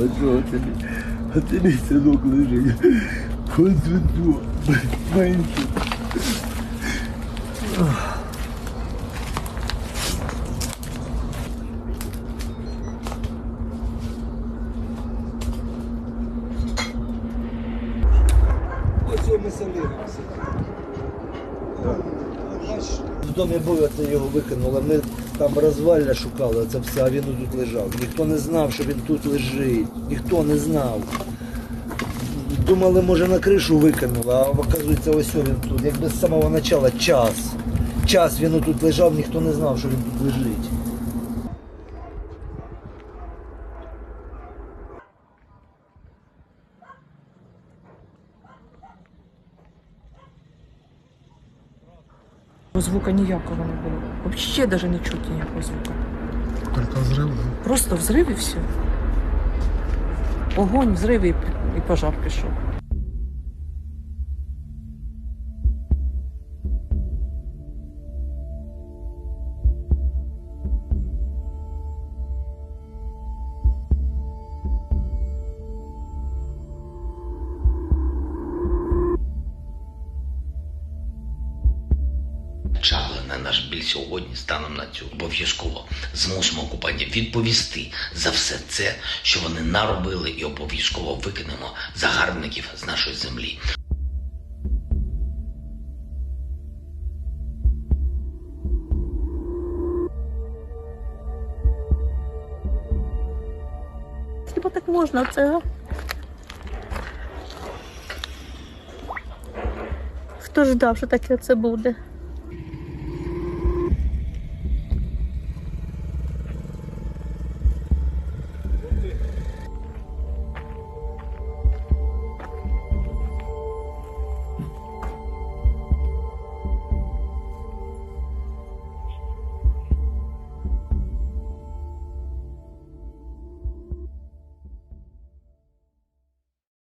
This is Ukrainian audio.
А що тобі? А ти мій синок лежить. Концентруй. Менше. Ось ми садимося. В домі був, це його викинули. Ми там розвалля шукали, це все, а він тут лежав. Ніхто не знав, що він тут лежить. Ніхто не знав. Думали, може на кришу викинули, а оказується, ось він тут. Якби з самого початку час. Час він тут лежав, ніхто не знав, що він тут лежить. Звука ніякого не було. Взагалі навіть не чути ніякого звука. Тільки взрив, да? Просто взрив і все. Огонь, взрив і, і пожар пішов. Чавлене наш біль сьогодні станом на цю обов'язково змусимо окупантів відповісти за все це, що вони наробили, і обов'язково викинемо загарбників з нашої землі. Хіба так можна це? Хто ждав, що таке це буде?